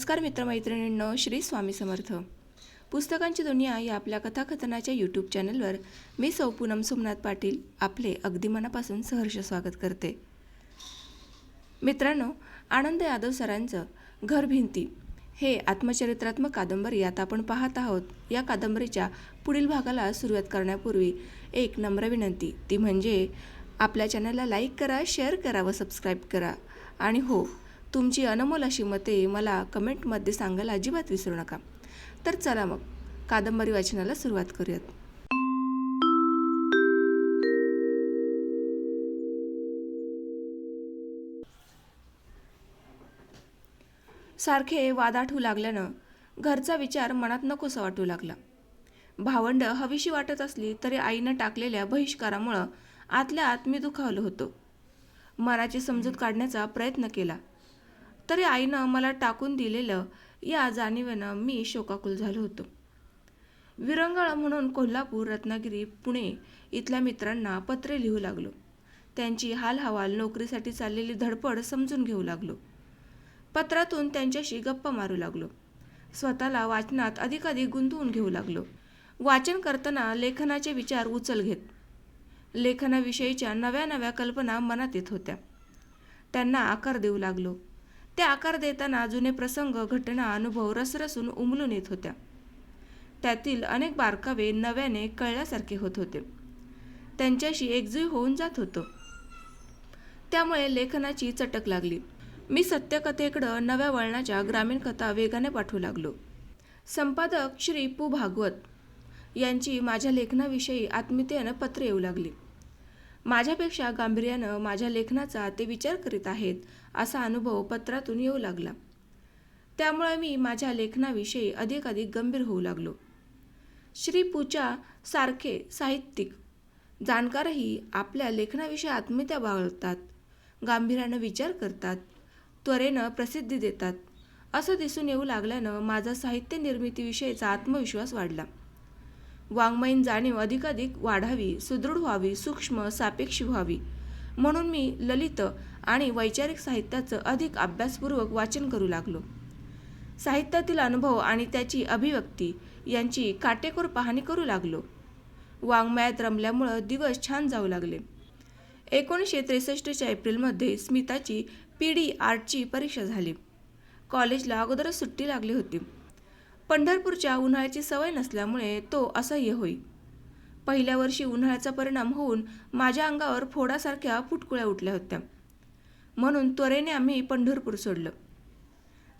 नमस्कार मित्रमैत्रिणींनो श्री स्वामी समर्थ. पुस्तकांची दुनिया या आपल्या कथाकथनाच्या यूट्यूब चॅनलवर मी सौ पूनम सोमनाथ पाटील आपले अगदी मनापासून सहर्ष स्वागत करते. मित्रांनो आनंद यादव सरांचं घर भिंती हे आत्मचरित्रात्मक कादंबरी आता आपण पाहत आहोत. या कादंबरीच्या पुढील भागाला सुरुवात करण्यापूर्वी एक नम्र विनंती. ती म्हणजे आपल्या चॅनलला लाईक करा शेअर करा व सबस्क्राईब करा. आणि हो तुमची अनमोल अशी मते मला कमेंटमध्ये सांगायला अजिबात विसरू नका. तर चला मग कादंबरी वाचनाला सुरुवात करूयात. सारखे वादाठू लागल्यानं घरचा विचार मनात नकोसा वाटू लागला. भावंड हवीशी वाटत असली तरी आईनं टाकलेल्या बहिष्कारामुळं आतल्या आत मी दुखावलो होतो. मनाची समजूत काढण्याचा प्रयत्न केला. तरी आईनं मला टाकून दिलेलं या जाणीवेनं मी शोकाकुल झालो होतो. विरंगळ म्हणून कोल्हापूर रत्नागिरी पुणे इथल्या मित्रांना पत्रे लिहू लागलो. त्यांची हालहवाल नोकरीसाठी चाललेली धडपड समजून घेऊ लागलो. पत्रातून त्यांच्याशी गप्पा मारू लागलो. स्वतःला वाचनात अधिकाधिक गुंतवून घेऊ लागलो. वाचन करताना लेखनाचे विचार उचल घेत. लेखनाविषयीच्या नव्या नव्या कल्पना मनात येत होत्या. त्यांना आकार देऊ लागलो. ते आकार देताना जुने प्रसंग घटना अनुभव रसरसून उमलून येत होत्या. त्यातील अनेक बारकावे नव्याने कळल्यासारखे होत होते. त्यांच्याशी एकजीव होऊन जात होतो. त्यामुळे लेखनाची चटक लागली. मी सत्यकथेकडं नव्या वळणाच्या ग्रामीण कथा वेगाने पाठवू लागलो. संपादक श्री पू. भागवत यांची माझ्या लेखनाविषयी आत्मीयतेनं पत्र येऊ लागली. माझ्यापेक्षा गांभीर्यानं माझ्या लेखनाचा ते विचार करीत आहेत असा अनुभव पत्रातून येऊ लागला. त्यामुळे मी माझ्या लेखनाविषयी अधिक अधिक गंभीर होऊ लागलो. श्री पूजा सारखे साहित्यिक. जाणकारही आपल्या लेखनाविषयी आत्मीयता बाळगतात गांभीर्यानं विचार करतात त्वरेनं प्रसिद्धी देतात असं दिसून येऊ लागल्यानं माझा साहित्य निर्मितीविषयीचा आत्मविश्वास वाढला. वाङ्मयीन जाणीव अधिकाधिक वाढावी सुदृढ व्हावी सूक्ष्म सापेक्ष व्हावी. म्हणून मी ललित आणि वैचारिक साहित्याचं अधिक अभ्यासपूर्वक वाचन करू लागलो. साहित्यातील अनुभव आणि त्याची अभिव्यक्ती यांची काटेकोर पाहणी करू लागलो. वाङ्मयात रमल्यामुळं दिवस छान जाऊ लागले. एकोणीसशे त्रेसष्टच्या एप्रिलमध्ये स्मिताची पी डी आर्टची परीक्षा झाली. कॉलेजला अगोदरच सुट्टी लागली होती. पंढरपूरच्या उन्हाळ्याची सवय नसल्यामुळे तो असह्य होई. पहिल्या वर्षी उन्हाळ्याचा परिणाम होऊन माझ्या अंगावर फोडासारख्या फुटकुळ्या उठल्या होत्या. म्हणून त्वरेने आम्ही पंढरपूर सोडलं.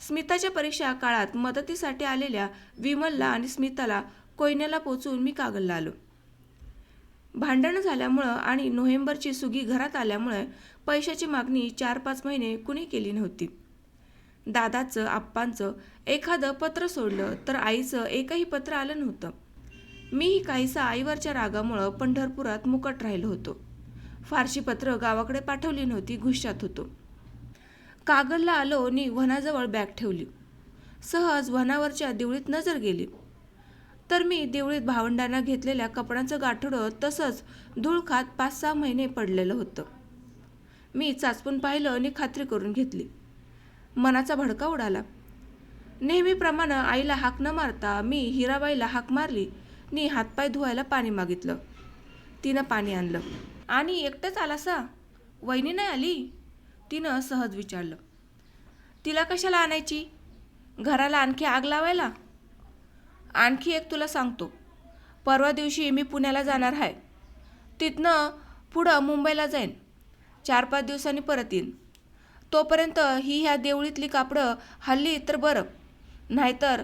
स्मिताच्या परीक्षा काळात मदतीसाठी आलेल्या विमलला आणि स्मिताला कोयन्याला पोचून मी कागलला आलो. भांडणं झाल्यामुळं आणि नोव्हेंबरची सुगी घरात आल्यामुळे पैशाची मागणी चार पाच महिने कुणी केली नव्हती. दादाचं आप्पांचं एखादं पत्र सोडलं तर आईचं एकही पत्र आलं नव्हतं. मीही काहीसा आईवरच्या रागामुळं पंढरपुरात मुकट राहिलो होतो. फारशी पत्र गावाकडे पाठवली नव्हती घुशात होतो. कागलला आलो आणि वनाजवळ बॅग ठेवली. सहज वनावरच्या देवळीत नजर गेली. तर मी देवळीत भावंडांना घेतलेल्या कपड्यांचं गाठोडं तसंच धूळ खात पाच सहा महिने पडलेलं होतं. मी चाचपून पाहिलं आणि खात्री करून घेतली. मनाचा भडका उडाला. नेहमीप्रमाणे आईला हाक न मारता मी हिराबाईला हाक मारली. नी हातपाय धुवायला पाणी मागितलं. तिनं पाणी आणलं. आणि एकटंच आलासा वहिनी नाही आली? तिनं सहज विचारलं. तिला कशाला आणायची? घराला आणखी आग लावायला? आणखी एक तुला सांगतो. परवा दिवशी मी पुण्याला जाणार आहे तिथनं पुढं मुंबईला जाईन. चार पाच दिवसांनी परत येईन. तोपर्यंत ही ह्या देवळीतली कापडं हल्ली तर बरं. नाहीतर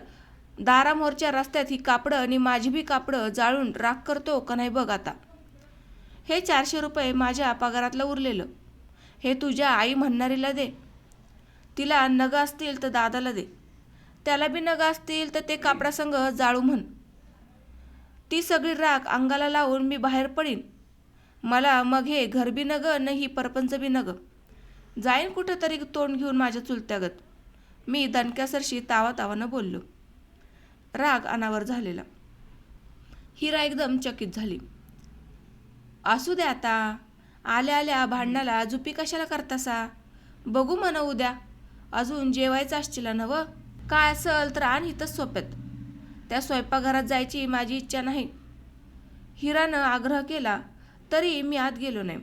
दारामोरच्या रस्त्यात ही कापडं आणि माझी बी कापडं जाळून राख करतो का नाही बघ आता. हे चारशे रुपये माझ्या पगारातलं उरलेलं. हे तुझ्या आई म्हणणारीला दे. तिला नगं असतील तर दादाला दे. त्याला बी नगं असतील तर ते कापडासंग जाळू म्हण. ती सगळी राख अंगाला लावून मी बाहेर पडीन. मला मग हे घरबी नग नगं न ही परपंच बी नगं. जाईन कुठंतरी तोंड घेऊन माझ्या चुलत्यागत. मी दणक्यासरशी तावा तावानं बोललो. राग अनावर झालेला. हिरा एकदम चकित झाली. असू द्या आता. आल्या आल्या भांडणाला जुपी कशाला करतासा? बघू म्हणा उद्या. अजून जेवायचं असतील नव? काय असेल तर आण इथंच सोप्यात. त्या स्वयंपाकघरात जायची माझी इच्छा नाही. हिरानं आग्रह केला तरी मी आत गेलो नाही.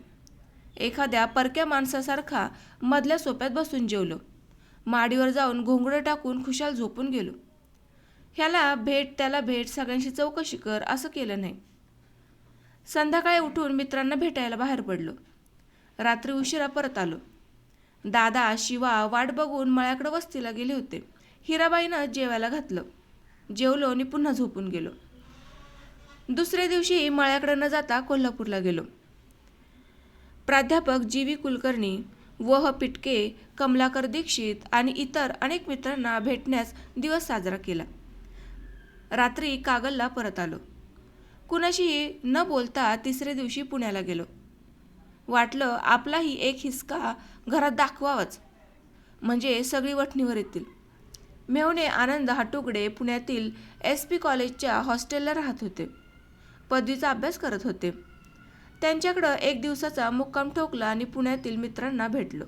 एखाद्या परक्या माणसासारखा मधल्या सोप्यात बसून जेवलो. माडीवर जाऊन घोंगडं टाकून खुशाल झोपून गेलो. ह्याला भेट त्याला भेट सगळ्यांशी चौकशी कर असं केलं नाही. संध्याकाळी उठून मित्रांना भेटायला बाहेर पडलो. रात्री उशिरा परत आलो. दादा शिवा वाट बघून मळ्याकडे वस्तीला गेले होते. हिराबाईनं जेवायला घातलं. जेवलो आणि पुन्हा झोपून गेलो. दुसऱ्या दिवशी मळ्याकडे न जाता कोल्हापूरला गेलो. प्राध्यापक जी व्ही कुलकर्णी वह पिटके कमलाकर दीक्षित आणि इतर अनेक मित्रांना भेटण्यास दिवस साजरा केला. रात्री कागलला परत आलो. कुणाशीही न बोलता तिसऱ्या दिवशी पुण्याला गेलो. वाटलं आपलाही एक हिसका घरात दाखवावाच. म्हणजे सगळी वठणीवर येतील. मेवणे आनंद हाटुगडे पुण्यातील एस पी कॉलेजच्या हॉस्टेलला राहत होते. पदवीचा अभ्यास करत होते. त्यांच्याकडं एक दिवसाचा मुक्काम ठोकला आणि पुण्यातील मित्रांना भेटलो.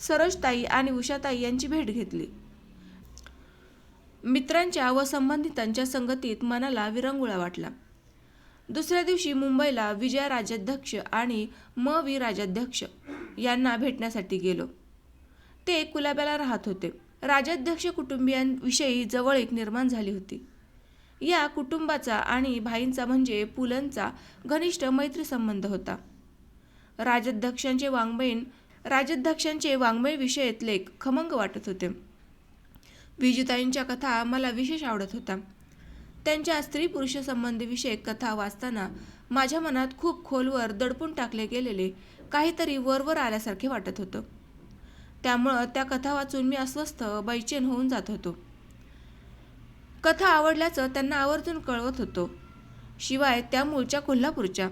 सरोजताई आणि उषाताई यांची भेट घेतली. मित्रांच्या व संबंधितांच्या संगतीत मनाला विरंगुळा वाटला. दुसऱ्या दिवशी मुंबईला विजया राजाध्यक्ष आणि म वि राजाध्यक्ष यांना भेटण्यासाठी गेलो. ते कुलाब्याला राहत होते. राजाध्यक्ष कुटुंबियांविषयी जवळीक निर्माण झाली होती. या कुटुंबाचा आणि भाईंचा म्हणजे पुलंचा घनिष्ठ मैत्रीसंबंध होता. राजाध्यक्षांचे वाङ्मयीन राजाध्यक्षांचे वाङ्मय विषयक लेख खमंग वाटत होते. विजुताईंच्या कथा मला विशेष आवडत होता त्यांच्या स्त्री पुरुष संबंधीविषयक कथा वाचताना माझ्या मनात खूप खोलवर दडपून टाकले गेलेले काहीतरी वरवर आल्यासारखे वाटत होतं. त्यामुळं त्या कथा वाचून मी अस्वस्थ बैचेन होऊन जात होतो. कथा आवडल्याचं त्यांना आवर्जून कळवत होतो. शिवाय त्या मूळच्या कोल्हापूरच्या.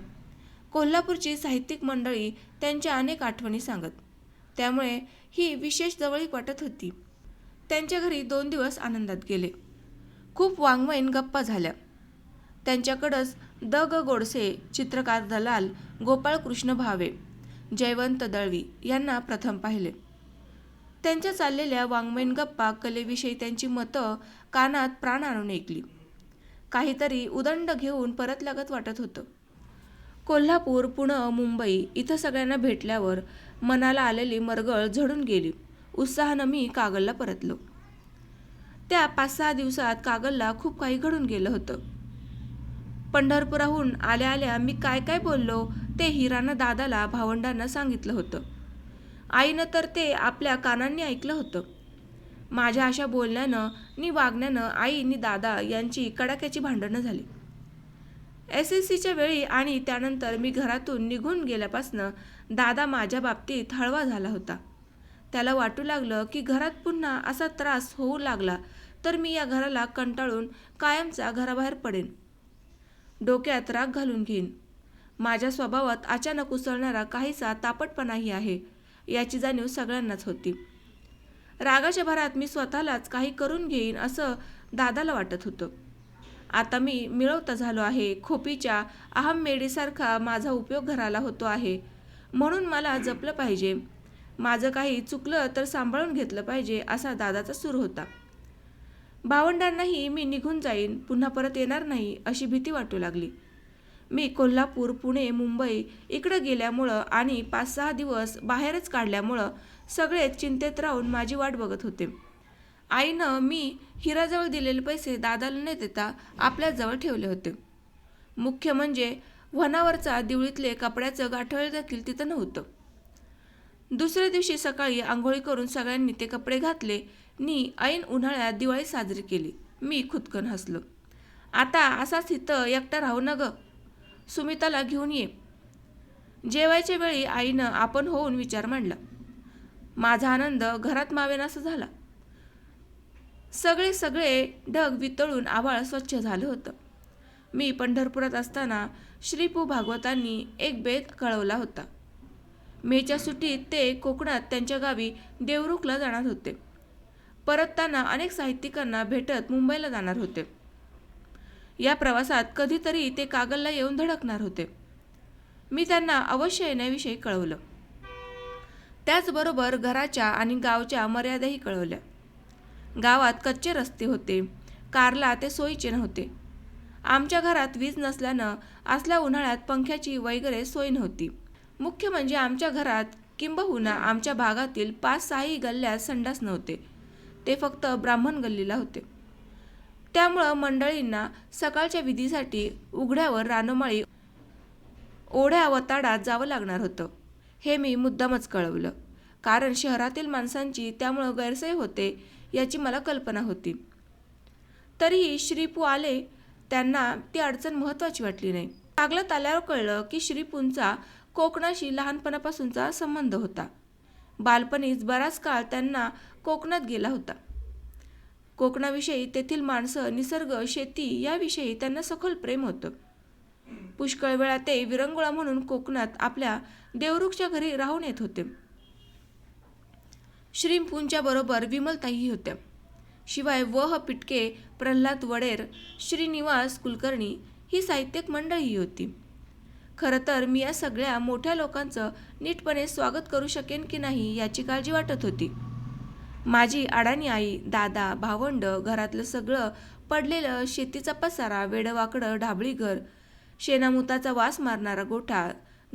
कोल्हापूरची साहित्यिक मंडळी त्यांच्या अनेक आठवणी सांगत. त्यामुळे ही विशेष जवळीक वाटत होती. त्यांच्या घरी दोन दिवस आनंदात गेले. खूप वाङ्मयीन गप्पा झाल्या. त्यांच्याकडंच द ग गोडसे चित्रकार दलाल गोपाळकृष्ण भावे जयवंत दळवी यांना प्रथम पाहिले. त्यांच्या चाललेल्या वाङ्मयीन गप्पा कलेविषयी त्यांची मतं कानात प्राण आणून ऐकली. काहीतरी उदंड घेऊन परत लागत वाटत होतं. कोल्हापूर पुणं मुंबई इथं सगळ्यांना भेटल्यावर मनाला आलेली मरगळ झडून गेली. उत्साहानं मी कागलला परतलो. त्या पाच सहा दिवसात कागलला खूप काही घडून गेलं होतं. पंढरपुराहून आल्या आल्या मी काय काय बोललो ते हिरानं दादाला भावंडांना सांगितलं होतं. आईनं तर ते आपल्या कानांनी ऐकलं होतं. माझ्या अशा बोलण्यानं नि वागण्यानं आई नि दादा यांची कडाक्याची भांडणं झाली. एस एस सीच्या वेळी आणि त्यानंतर मी घरातून निघून गेल्यापासनं दादा माझ्या बाबतीत हळवा झाला होता. त्याला वाटू लागलं की घरात पुन्हा असा त्रास होऊ लागला तर मी या घराला कंटाळून कायमचा घराबाहेर पडेन. डोक्यात राग घालून घेईन. माझ्या स्वभावात अचानक उसळणारा काहीसा तापटपणाही आहे. याची जाणीव सगळ्यांनाच होती. रागाच्या भरात मी स्वतःलाच काही करून घेईन असं दादाला वाटत होतं. आता मी मिळवता झालो आहे. खोपीच्या अहम मेडीसारखा माझा उपयोग घराला होतो आहे. म्हणून मला जपलं पाहिजे. माझं काही चुकलं तर सांभाळून घेतलं पाहिजे असा दादाचा सूर होता. भावंडांनाही मी निघून जाईन. पुन्हा परत येणार नाही अशी भीती वाटू लागली. मी कोल्हापूर पुणे मुंबई इकडं गेल्यामुळं आणि पाच सहा दिवस बाहेरच काढल्यामुळं सगळेच चिंतेत राहून माझी वाट बघत होते. आईनं मी हिराजवळ दिलेले पैसे दादाला न देता आपल्याजवळ ठेवले होते. मुख्य म्हणजे वनावरचा दिवळीतले कपड्याचं गाठळ देखील तिथं नव्हतं. दुसऱ्या दिवशी सकाळी आंघोळी करून सगळ्यांनी ते कपडे घातले नी ऐन उन्हाळ्यात दिवाळी साजरी केली. मी खुदकन हसलो. आता असाच इथं एकटा राहू न गं सुमिताला घेऊन ये. जेवायच्या वेळी आईनं आपण होऊन विचार मांडला. माझा आनंद घरात मावेनासा झाला. सगळे सगळे ढग वितळून आभाळ स्वच्छ झालं होतं. मी पंढरपुरात असताना श्रीपू भागवतांनी एक बेत कळवला होता. मेच्या सुट्टीत ते कोकणात त्यांच्या गावी देवरुखला जाणार होते. परतताना अनेक साहित्यिकांना भेटत मुंबईला जाणार होते. या प्रवासात कधीतरी ते कागलला येऊन धडकणार होते. मी त्यांना अवश्य येण्याविषयी कळवलं. त्याचबरोबर घराच्या आणि गावच्या मर्यादाही कळवल्या. गावात कच्चे रस्ते होते. कारला ते सोयीचे नव्हते. आमच्या घरात वीज नसल्यानं असल्या उन्हाळ्यात पंख्याची वगैरे सोय नव्हती. मुख्य म्हणजे आमच्या घरात किंबहुना आमच्या भागातील पाच सहाही गल्ल्यात संडास नव्हते. ते फक्त ब्राह्मण गल्लीला होते. त्यामुळं मंडळींना सकाळच्या विधीसाठी उघड्यावर रानोमाळी ओढ्या वताडात जावं लागणार होतं. हे मी मुद्दामच कळवलं. कारण शहरातील माणसांची त्यामुळं गैरसोय होते याची मला कल्पना होती. तरीही श्रीपू आले त्यांना ती अडचण महत्त्वाची वाटली नाही. कागलात आल्यावर कळलं की श्रीपूंचा कोकणाशी लहानपणापासूनचा संबंध होता. बालपणीच बराच काळ त्यांना कोकणात गेला होता. कोकणाविषयी तेथील माणसं निसर्ग शेती याविषयी त्यांना सखोल प्रेम होतं. पुष्कळ वेळा ते विरंगुळा म्हणून कोकणात आपल्या देवरुखच्या घरी राहून येत होते. श्रींपूंच्या बरोबर विमलताईही होत्या. शिवाय वह पिटके प्रल्हाद वडेर श्रीनिवास कुलकर्णी ही साहित्यिक मंडळीही होती. खरं तर मी या सगळ्या मोठ्या लोकांचं नीटपणे स्वागत करू शकेन की नाही याची काळजी वाटत होती. माझी अडाणी आई दादा भावंड घरातलं सगळं पडलेलं शेतीचा पसारा वेडवाकडं ढाबळी घर शेणामुताचा वास मारणारा गोठा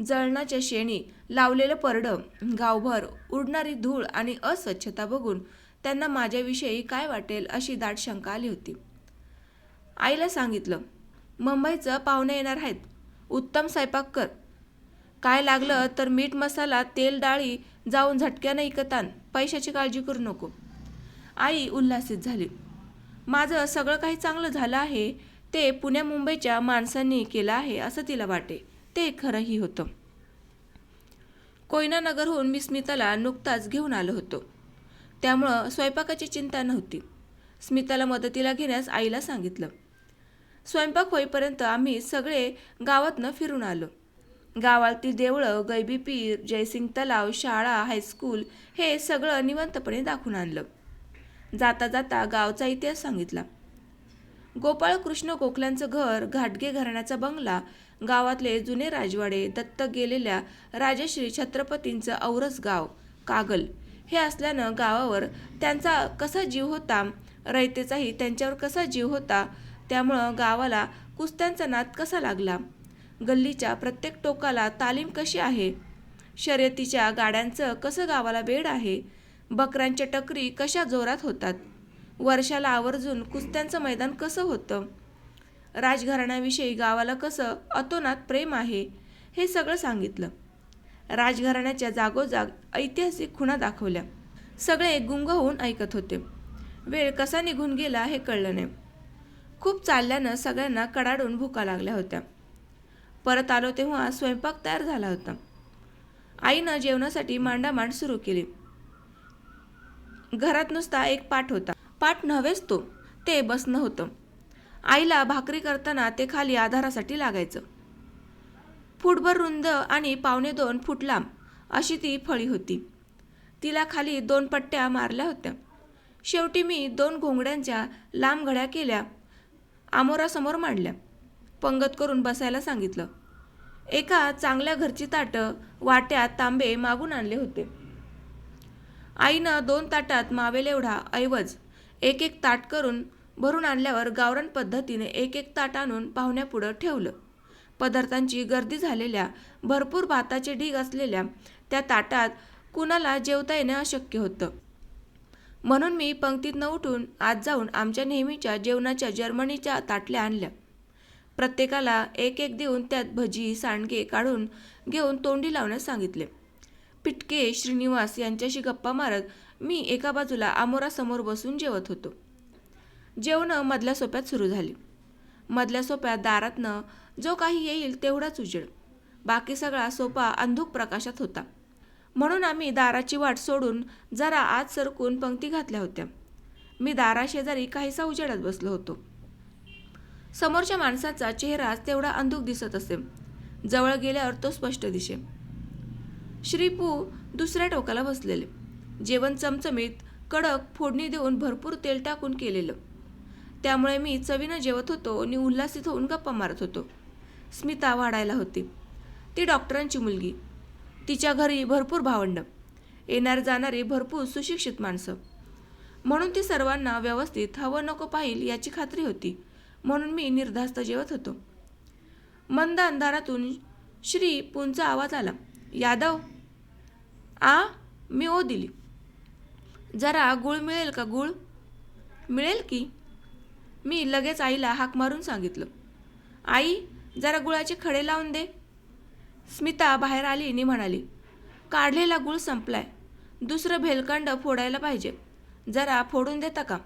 जळणाच्या शेणी लावलेलं परडं गावभर उडणारी धूळ आणि अस्वच्छता बघून त्यांना माझ्याविषयी काय वाटेल अशी दाट शंका आली होती. आईला सांगितलं मुंबईचं पाहुणे येणार आहेत. उत्तम स्वयंपाक कर. काय लागलं तर मीठ मसाला तेल डाळी जाऊन झटक्यानं इकतान पैशाची काळजी करू नको. आई उल्हासित झाली. माझं सगळं काही चांगलं झालं आहे ते पुण्या मुंबईच्या माणसांनी केलं आहे असं तिला वाटे. ते खरंही होतं. कोयनानगरहून मी स्मिताला नुकताच घेऊन आलो होतो. त्यामुळं स्वयंपाकाची चिंता नव्हती. स्मिताला मदतीला घेण्यास आईला सांगितलं. स्वयंपाक होईपर्यंत आम्ही सगळे गावातनं फिरून आलो. गावातील देवळं गैबी पीर जयसिंग तलाव शाळा हायस्कूल हे सगळं निवंतपणे दाखवून आणलं. जाता जाता गावचा इतिहास सांगितला. गोपाळ कृष्ण गोखल्यांचं घर घाटगे घराण्याचा बंगला गावातले जुने राजवाडे दत्तक गेलेल्या राजश्री छत्रपतींचं औरस गाव कागल हे असल्यानं गावावर त्यांचा कसा जीव होता रयतेचाही त्यांच्यावर कसा जीव होता त्यामुळं गावाला कुस्त्यांचा नाद कसा लागला? गल्लीच्या प्रत्येक टोकाला तालीम कशी आहे? शर्यतीच्या गाड्यांचं कसं गावाला वेड आहे? बकऱ्यांच्या टकरी कशा जोरात होतात? वर्षाला आवर्जून कुस्त्यांचं मैदान कसं होतं? राजघराण्याविषयी गावाला कसं अतोनात प्रेम आहे हे सगळं सांगितलं. राजघराण्याच्या जागोजाग ऐतिहासिक खुणा दाखवल्या. सगळे गुंग होऊन ऐकत होते. वेळ कसा निघून गेला हे कळलं नाही. खूप चालल्यानं सगळ्यांना कडाडून भुका लागल्या होत्या. परत आलो तेव्हा स्वयंपाक तयार झाला होता. आईनं जेवणासाठी मांडामांड सुरू केली. घरात नुसता एक पाठ होता. पाठ नव्हेच तो ते बसणं होतं. आईला भाकरी करताना ते खाली आधारासाठी लागायचं. फुटभर रुंद आणि पावणे दोन फूट लांब अशी ती फळी होती. तिला खाली दोन पट्ट्या मारल्या होत्या. शेवटी मी दोन घोंगड्यांच्या लांब घड्या केल्या आमोरासमोर मांडल्या. पंगत करून बसायला सांगितलं. एका चांगल्या घरची ताटं वाट्यात तांबे मागून आणले होते. आईनं दोन ताटात मावेल एवढा ऐवज एक एक ताट करून भरून आणल्यावर गावरान पद्धतीने एक एक ताट आणून पाहुण्यापुढं ठेवलं. पदार्थांची गर्दी झालेल्या भरपूर भाताचे ढीग असलेल्या त्या ताटात कुणाला जेवता येणं अशक्य होतं. म्हणून मी पंक्तीत उठून आज जाऊन आमच्या नेहमीच्या जेवणाच्या जर्मनीच्या ताटल्या आणल्या. प्रत्येकाला एक एक देऊन त्यात भजी सांडगे काढून घेऊन तोंडी लावण्यास सांगितले. पिटके श्रीनिवास यांच्याशी गप्पा मारत मी एका बाजूला आमोरासमोर बसून जेवत होतो. जेवणं मधल्या सोप्यात सुरू झाली. मधल्या सोप्यात दारातनं जो काही येईल तेवढाच उजेड. बाकी सगळा सोपा अंधुक प्रकाशात होता. म्हणून आम्ही दाराची वाट सोडून जरा आत सरकून पंक्ती घातल्या होत्या. मी दाराशेजारी काहीसा उजेडात बसलो होतो. समोरच्या माणसाचा चेहराच तेवढा अंधुक दिसत असे. जवळ गेल्यावर तो स्पष्ट दिसे श्रीपू दुसऱ्या टोकाला बसलेले. जेवण चमचमीत कडक फोडणी देऊन भरपूर तेल टाकून केलेलं. त्यामुळे मी चवीनं जेवत होतो आणि उल्हासित होऊन गप्पा मारत होतो. स्मिता वाढायला होती. ती डॉक्टरांची मुलगी. तिच्या घरी भरपूर भावंड. येणार जाणारी भरपूर सुशिक्षित माणसं. म्हणून ती सर्वांना व्यवस्थित हवं नको पाहिल याची खात्री होती. म्हणून मी निर्धास्त जेवत होतो. मंद अंधारातून श्री पुंचा आवाज आला. यादव! आ मी ओ दिली. जरा गुळ मिळेल का गुळ? मिळेल की? मी लगेच आईला हाक मारून सांगितलं. आई जरा गुळाचे खडे लावून दे. स्मिता बाहेर आली आणि म्हणाली काढलेला गुळ संपलाय. दुसरं भेलकंड फोडायला पाहिजे. जरा फोडून देता का?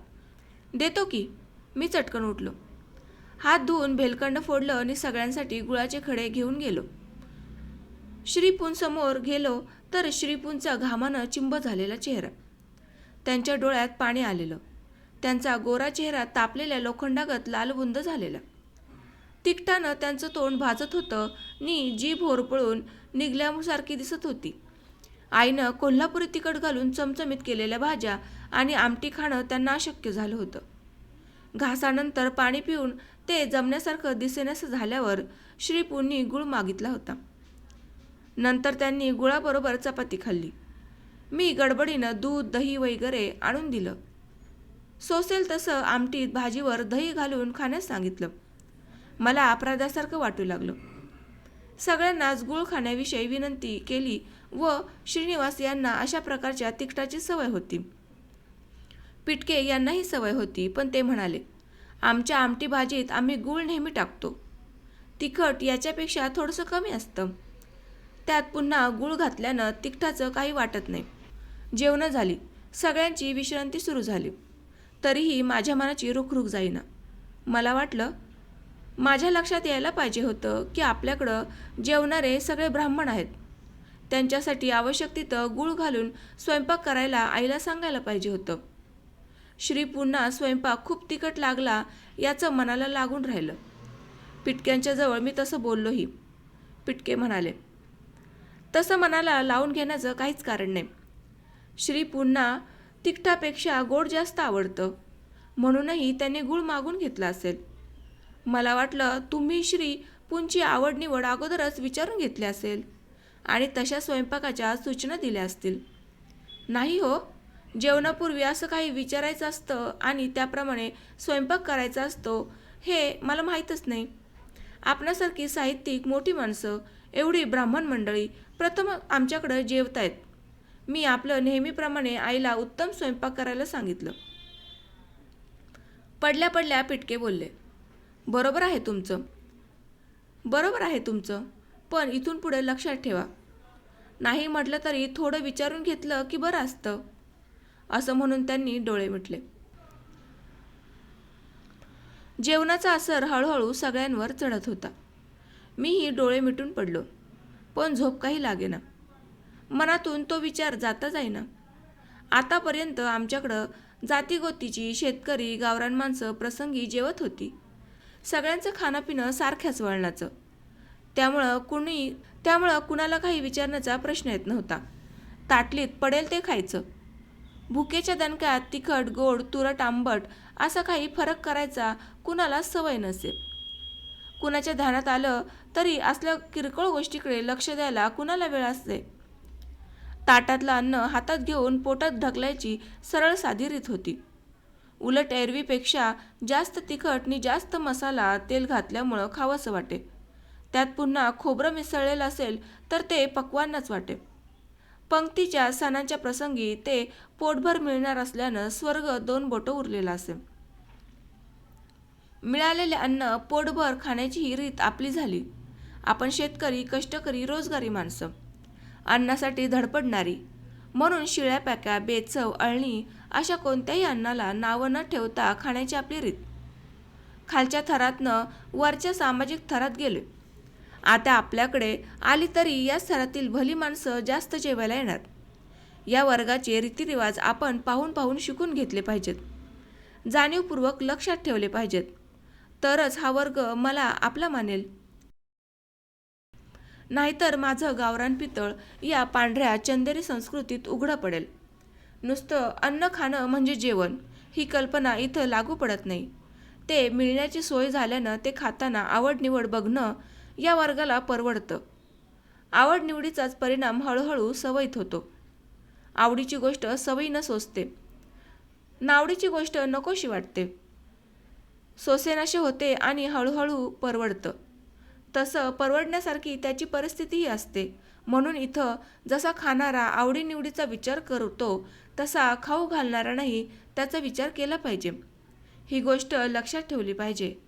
देतो की. मी चटकन उठलो. हात धुवून भेलकंड फोडलं आणि सगळ्यांसाठी गुळाचे खडे घेऊन गेलो. श्रीपूंसमोर गेलो तर श्रीपूंचा घामानं चिंब झालेला चेहरा. त्यांच्या डोळ्यात पाणी आलेलं. त्यांचा गोरा चेहरा तापलेल्या लोखंडागत लालबुंद झालेला. तिकटानं त्यांचं तोंड भाजत होतं नी जीभ होरपळून निघल्यासारखी दिसत होती. आईनं कोल्हापुरी तिखट घालून चमचमीत केलेल्या भाज्या आणि आमटी खाणं त्यांना अशक्य झालं होतं. घासानंतर पाणी पिऊन ते जमण्यासारखं दिसेनासं झाल्यावर श्रीपूंनी गुळ मागितला होता. नंतर त्यांनी गुळाबरोबर चपाती खाल्ली. मी गडबडीनं दूध दही वगैरे आणून दिलं. सोसेल तसं आमटीत भाजीवर दही घालून खाण्यास सांगितलं. मला अपराधासारखं वाटू लागलं. सगळ्यांनाच गुळ खाण्याविषयी विनंती केली व श्रीनिवास यांना अशा प्रकारच्या तिखटाची सवय होती. पिटके यांनाही सवय होती पण ते म्हणाले आमच्या आमटी भाजीत आम्ही गूळ नेहमी टाकतो. तिखट याच्यापेक्षा थोडंसं कमी असतं. त्यात पुन्हा गूळ घातल्यानं तिखटाचं काही वाटत नाही. जेवणं झाली. सगळ्यांची विश्रांती सुरू झाली. तरीही माझ्या मनाची रुखरुख जाईना. मला वाटलं माझ्या लक्षात यायला पाहिजे होतं की आपल्याकडं जेवणारे सगळे ब्राह्मण आहेत. त्यांच्यासाठी आवश्यक तिथं गूळ घालून स्वयंपाक करायला आईला सांगायला पाहिजे होतं. श्री पुन्हा स्वयंपाक खूप तिखट लागला याचं मनाला लागून राहिलं. पिटक्यांच्या जवळ मी तसं बोललोही. पिटके म्हणाले तसं मनाला लावून घेण्याचं काहीच कारण नाही. श्री पुन्हा तिखटापेक्षा गोड जास्त आवडतं. म्हणूनही त्याने गूळ मागून घेतला असेल. मला वाटलं तुम्ही श्री पुंची आवड निवड अगोदरच विचारून घेतली असेल आणि तशा स्वयंपाकाच्या सूचना दिल्या असतील. नाही हो जेवणापूर्वी असं काही विचारायचं असतं आणि त्याप्रमाणे स्वयंपाक करायचा असतो हे मला माहीतच नाही. आपणासारखी साहित्यिक मोठी माणसं एवढी ब्राह्मण मंडळी प्रथम आमच्याकडं जेवतायत. मी आपलं नेहमीप्रमाणे आईला उत्तम स्वयंपाक करायला सांगितलं. पडल्या पडल्या पिटके बोलले बरोबर आहे तुमचं. बरोबर आहे तुमचं पण इथून पुढे लक्षात ठेवा. नाही म्हटलं तरी थोडं विचारून घेतलं की बरं असतं. असं म्हणून त्यांनी डोळे मिटले. जेवणाचा असर हळूहळू सगळ्यांवर चढत होता. मीही डोळे मिटून पडलो पण झोप काही लागेना. मनातून तो विचार जाता जाईना. आतापर्यंत आमच्याकडं जातीगोतीची शेतकरी गावरान माणसं प्रसंगी जेवत होती. सगळ्यांचं खाणंपिणं सारख्याच वळणाचं. त्यामुळं कुणी त्यामुळं कुणाला काही विचारण्याचा प्रश्न येत नव्हता. ताटलीत पडेल ते खायचं. भुकेच्या दणक्यात तिखट गोड तुरट आंबट असा काही फरक करायचा कुणाला सवय नसे. कुणाच्या ध्यानात आलं तरी असल्या किरकोळ गोष्टीकडे लक्ष द्यायला कुणाला वेळ असते? ताटातलं अन्न हातात घेऊन पोटात ढकलायची सरळ साधी रीत होती. उलट एरवीपेक्षा जास्त तिखट आणि जास्त मसाला तेल घातल्यामुळं खावंसं वाटे. त्यात पुन्हा खोबरं मिसळलेलं असेल तर ते पक्वांनाच वाटे. पंक्तीच्या सणांच्या प्रसंगी ते पोटभर मिळणार असल्यानं स्वर्ग दोन बोटं उरलेला असे. मिळालेले अन्न पोटभर खाण्याची ही रीत आपली झाली. आपण शेतकरी कष्टकरी रोजगारी माणसं. अन्नासाठी धडपडणारी. म्हणून शिळ्या पॅक्या बेचव अळणी अशा कोणत्याही अन्नाला नावं न ठेवता खाण्याची आपली रीत. खालच्या थरातनं वरच्या सामाजिक थरात गेले. आता आपल्याकडे आली तरी या स्तरातील भली माणसं जास्त जेवायला येणार. या वर्गाचे रीतिरिवाज आपण पाहून पाहून शिकून घेतले पाहिजेत. जाणीवपूर्वक लक्षात ठेवले पाहिजेत. तरच हा वर्ग मला आपला मानेल. नाहीतर माझं गावरान पितळ या पांढऱ्या चंदेरी संस्कृतीत उघडं पडेल. नुसतं अन्न खाणं म्हणजे जेवण ही कल्पना इथं लागू पडत नाही. ते मिळण्याची सोय झाल्यानं ते खाताना आवडनिवड बघणं या वर्गाला परवडतं. आवड निवडीचाच परिणाम हळूहळू सवयीत होतो. आवडीची गोष्ट सवयीनं सोसते. नावडीची गोष्ट नकोशी वाटते. सोसेनाशी होते आणि हळूहळू परवडतं. तसं परवडण्यासारखी त्याची परिस्थितीही असते. म्हणून इथं जसा खाणारा आवडीनिवडीचा विचार करतो तसा खाऊ घालणारा नाही त्याचा विचार केला पाहिजे. ही गोष्ट लक्षात ठेवली पाहिजे.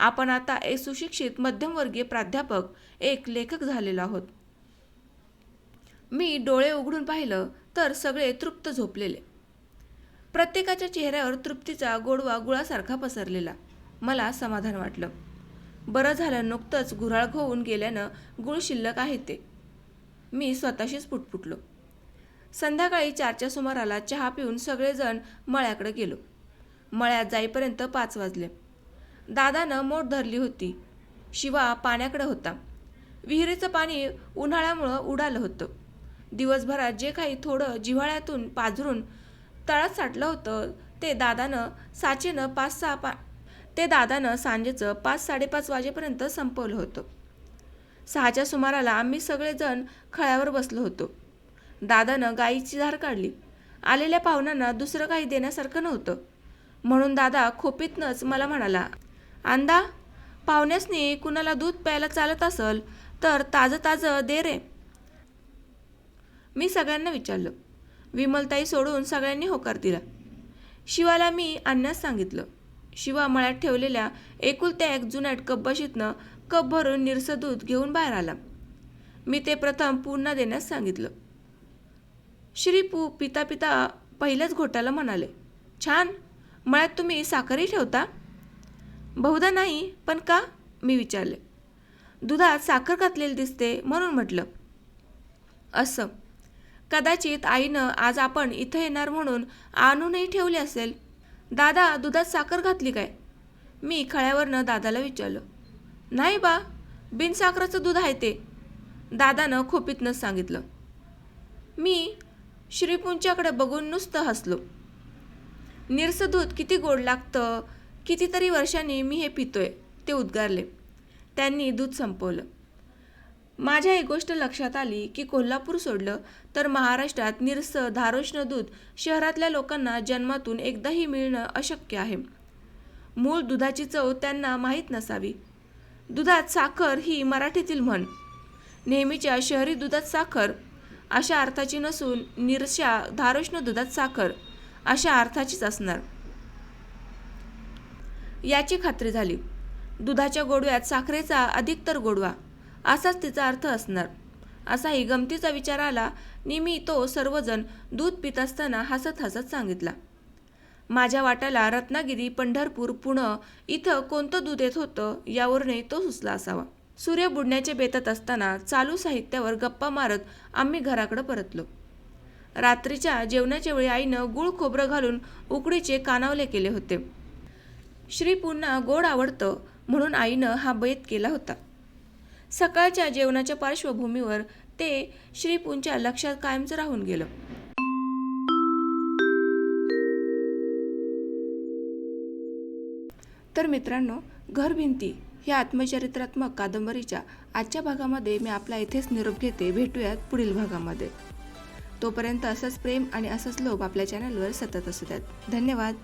आपण आता एक सुशिक्षित मध्यमवर्गीय प्राध्यापक एक लेखक झालेलो आहोत. मी डोळे उघडून पाहिलं तर सगळे तृप्त झोपलेले. प्रत्येकाच्या चेहऱ्यावर तृप्तीचा गोडवा गुळासारखा पसरलेला. मला समाधान वाटलं. बरं झालं नुकतंच गुऱ्हाळ होऊन गेल्यानं गुळ शिल्लक आहे ते. मी स्वतःशीच पुटपुटलो. संध्याकाळी चारच्या सुमाराला चहा पिऊन सगळेजण मळ्याकडे गेलो. मळ्यात जाईपर्यंत पाच वाजले. दादानं मोठ धरली होती. शिवा पाण्याकडे होता. विहिरीचं पाणी उन्हाळ्यामुळं उडालं होतं. दिवसभरात जे काही थोडं जिव्हाळ्यातून पाझरून तळात साठलं होतं ते दादानं साचेनं पाच सहा पा ते दादानं सांजेचं पाच साडेपाच वाजेपर्यंत संपवलं होतं. सहाच्या सुमाराला आम्ही सगळेजण खळ्यावर बसलो होतो. दादानं गाईची धार काढली. आलेल्या पाहुण्यांना दुसरं काही देण्यासारखं नव्हतं. म्हणून दादा खोपीतनंच मला म्हणाला अंदा पाहुण्यासनी कुणाला दूध प्यायला चालत असल तर ताजं ताजं दे रे. मी सगळ्यांना विचारलं. विमलताई सोडून सगळ्यांनी होकार दिला. शिवाला मी आणण्यास सांगितलं. शिवा मळ्यात ठेवलेल्या एकुलत्या एक जुन्याट कब्बशीतनं कप भरून निरसं दूध घेऊन बाहेर आला. मी ते प्रथम पूर्ण देण्यास सांगितलं. श्री पू पिता पिता पहिल्याच घोटाला म्हणाले छान मळ्यात तुम्ही साखरही ठेवता? बहुधा नाही पण का? मी विचारले. दुधात साखर घातलेली दिसते म्हणून म्हटलं. असं. कदाचित आईनं आज आपण इथं येणार म्हणून आणूनही ठेवले असेल. दादा दुधात साखर घातली काय? मी खळ्यावरनं दादाला विचारलं. नाही बा बिनसाखराचं दूध आहे ते. दादानं खोपीतनंच सांगितलं. मी श्रीपुंच्याकडे बघून नुसतं हसलो. निरसं दूध किती गोड लागतं कितीतरी वर्षांनी मी हे पितोय ते उद्गारले. त्यांनी दूध संपवलं. माझ्या एक गोष्ट लक्षात आली की कोल्हापूर सोडलं तर महाराष्ट्रात निरसं धारोष्ण दूध शहरातल्या लोकांना जन्मातून एकदाही मिळणं अशक्य आहे. मूळ दुधाची चव त्यांना माहीत नसावी. दुधात साखर ही मराठीतील म्हण. नेहमीच्या शहरी दुधात साखर अशा अर्थाची नसून निरशा धारोष्ण दुधात साखर अशा अर्थाचीच असणार. याची खात्री झाली. दुधाच्या गोडव्यात साखरेचा अधिकतर गोडवा असाच तिचा अर्थ असणार. असाही गमतीचा विचार आला निमी तो सर्वजण दूध पित असताना हसत हसत सांगितला. माझ्या वाट्याला रत्नागिरी पंढरपूर पुणे इथं कोणतं दूध येत होतं यावरूनही तो सुचला असावा. सूर्य बुडण्याचे बेतत असताना चालू साहित्यावर गप्पा मारत आम्ही घराकडे परतलो. रात्रीच्या जेवणाच्या वेळी आईनं गुळ खोबरं घालून उकडीचे कानावले केले होते. श्री पुन्हा गोड आवडतं म्हणून आईनं हा बैत केला होता. सकाळच्या जेवणाच्या पार्श्वभूमीवर ते श्रीपूंच्या लक्षात कायमचं राहून गेलं. तर मित्रांनो घरभिंती ह्या आत्मचरित्रात्मक कादंबरीच्या आजच्या भागामध्ये मी आपला इथेच निरोप घेते. भेटूयात पुढील भागामध्ये. तोपर्यंत असंच प्रेम आणि असंच लोभ आपल्या चॅनलवर सतत असू द्यात. धन्यवाद.